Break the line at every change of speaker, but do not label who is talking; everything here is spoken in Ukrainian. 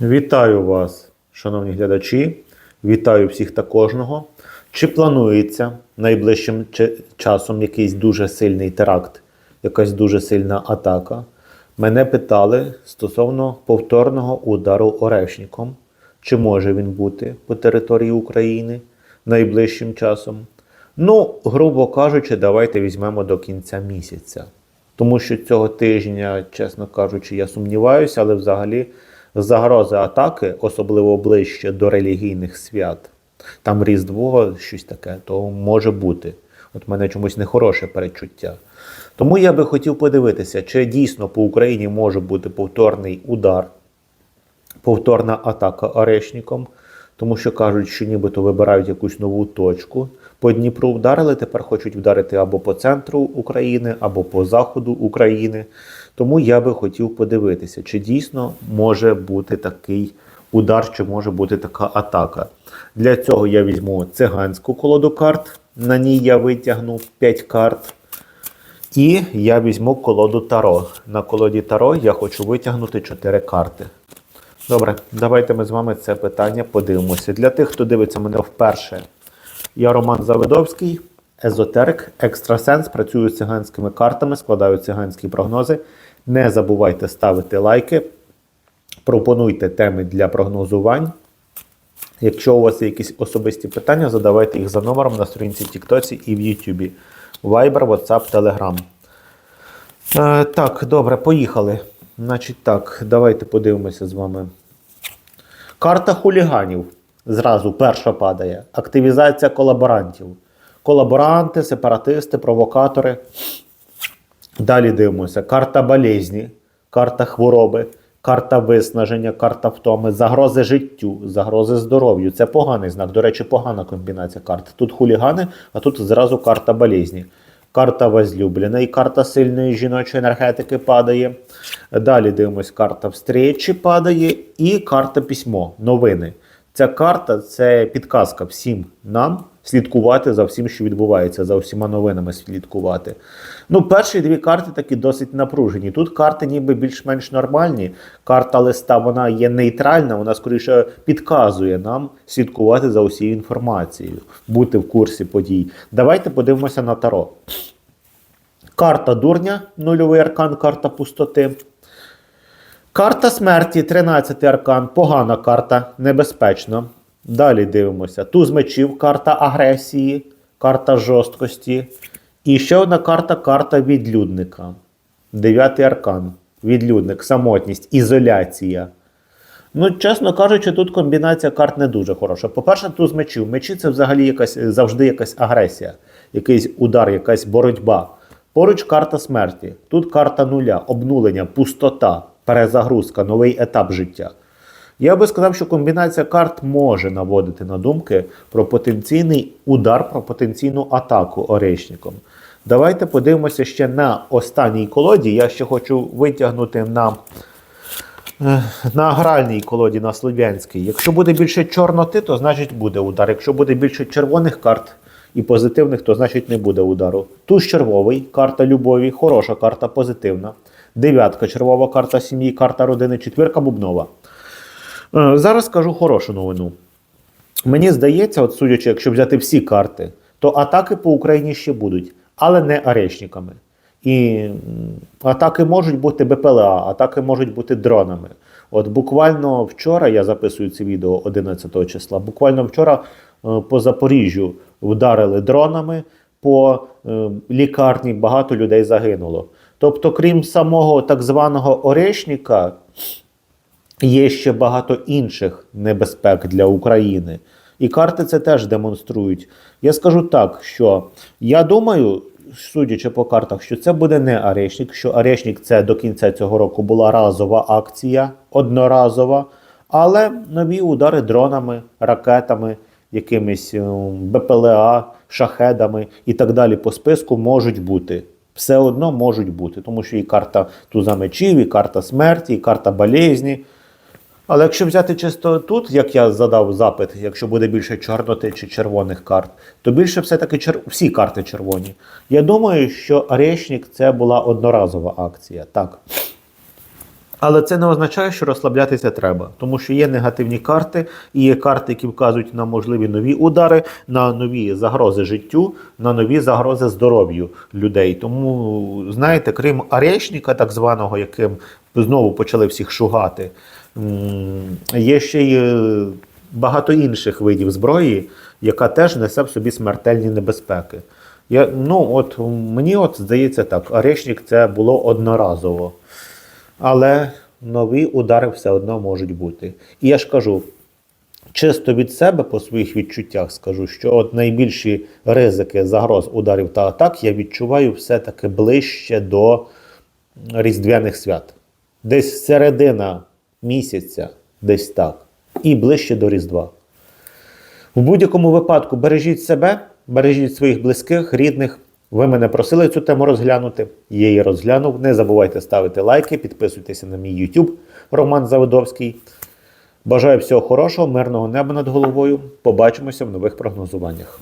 Вітаю вас, шановні глядачі. Вітаю всіх та кожного. Чи планується найближчим часом якийсь дуже сильний теракт, якась дуже сильна атака? Мене питали стосовно повторного удару Орешником. Чи може він бути по території України найближчим часом? Ну, грубо кажучи, давайте візьмемо до кінця місяця. Тому що цього тижня, чесно кажучи, я сумніваюся, але взагалі загроза атаки, особливо ближче до релігійних свят, там Різдво, щось таке, то може бути. От в мене чомусь нехороше передчуття. Тому я би хотів подивитися, чи дійсно по Україні може бути повторний удар, повторна атака Орешником, тому що кажуть, що нібито вибирають якусь нову точку. По Дніпру вдарили, тепер хочуть вдарити або по центру України, або по заходу України. Тому я би хотів подивитися, чи дійсно може бути такий удар, чи може бути така атака. Для цього я візьму циганську колоду карт. На ній я витягну 5 карт. І я візьму колоду Таро. На колоді Таро я хочу витягнути 4 карти. Добре, давайте ми з вами це питання подивимося. Для тих, хто дивиться мене вперше, я Роман Завидовський, езотерик, екстрасенс, працюю з циганськими картами, складаю циганські прогнози. Не забувайте ставити лайки, пропонуйте теми для прогнозувань. Якщо у вас є якісь особисті питання, задавайте їх за номером на сторінці в і в Ютубі. Viber, WhatsApp, Telegram. Е, так, добре, поїхали. Значить так, давайте подивимося з вами. Карта хуліганів. Зразу перша падає. Активізація колаборантів. Колаборанти, сепаратисти, провокатори. Далі дивимося. Карта болезні, карта хвороби, карта виснаження, карта втоми, загрози життю, загрози здоров'ю. Це поганий знак. До речі, погана комбінація карт. Тут хулігани, а тут зразу карта болезні. Карта возлюбленої, карта сильної жіночої енергетики падає. Далі дивимось, карта встречі падає і карта письмо, новини. Ця карта це підказка всім нам слідкувати за всім, що відбувається, за всіма новинами слідкувати. Ну, перші дві карти такі досить напружені. Тут карти ніби більш-менш нормальні. Карта листа вона є нейтральна, вона скоріше підказує нам слідкувати за усією інформацією, бути в курсі подій. Давайте подивимося на таро. Карта дурня, нульовий аркан, карта пустоти. Карта смерті, 13 аркан, погана карта, небезпечно. Далі дивимося. Туз мечів, карта агресії, карта жорсткості. І ще одна карта карта відлюдника. Дев'ятий аркан. Відлюдник, самотність, ізоляція. Ну, чесно кажучи, тут комбінація карт не дуже хороша. По-перше, туз мечів. Мечі це взагалі якась завжди якась агресія, якийсь удар, якась боротьба. Поруч карта смерті. Тут карта нуля, обнулення, пустота, перезагрузка, новий етап життя. Я би сказав, що комбінація карт може наводити на думки про потенційний удар, про потенційну атаку орешником. Давайте подивимося ще на останній колоді. Я ще хочу витягнути на, е, на гральній колоді, на слов'янській. Якщо буде більше чорноти, то значить буде удар. Якщо буде більше червоних карт і позитивних, то значить не буде удару. Туз червовий, карта любові, хороша карта позитивна. Дев'ятка червова карта сім'ї, карта родини, четвірка бубнова. Е, Зараз скажу хорошу новину. Мені здається, от судячи, якщо взяти всі карти, то атаки по Україні ще будуть, але не арешниками. І атаки можуть бути БПЛА, атаки можуть бути дронами. От буквально вчора я записую це відео 11 числа. Буквально вчора е, по Запоріжжю вдарили дронами, по е, лікарні багато людей загинуло. Тобто, крім самого так званого Орешника, є ще багато інших небезпек для України. І карти це теж демонструють. Я скажу так, що я думаю, судячи по картах, що це буде не Арешник, що Арешник це до кінця цього року була разова акція, одноразова, але нові удари дронами, ракетами, якимись е, БПЛА, шахедами і так далі по списку можуть бути. Все одно можуть бути, тому що і карта туза мечів, і карта смерті, і карта болезні. Але якщо взяти чисто тут, як я задав запит, якщо буде більше чорноти чи червоних карт, то більше все-таки чер... всі карти червоні. Я думаю, що Орешник це була одноразова акція. Так. Але це не означає, що розслаблятися треба, тому що є негативні карти, і є карти, які вказують на можливі нові удари, на нові загрози життю, на нові загрози здоров'ю людей. Тому, знаєте, крім арешника, так званого, яким знову почали всіх шугати, є ще й е, багато інших видів зброї, яка теж несе в собі смертельні небезпеки. Я, ну, от мені от здається так, арешник це було одноразово. Але нові удари все одно можуть бути. І я ж кажу, чисто від себе по своїх відчуттях скажу, що от найбільші ризики загроз ударів та атак я відчуваю все-таки ближче до Різдвяних свят. Десь середина місяця, десь так, і ближче до Різдва. В будь-якому випадку бережіть себе, бережіть своїх близьких, рідних. Ви мене просили цю тему розглянути. Я її розглянув. Не забувайте ставити лайки, підписуйтеся на мій YouTube Роман Заводовський. Бажаю всього хорошого, мирного неба над головою. Побачимося в нових прогнозуваннях.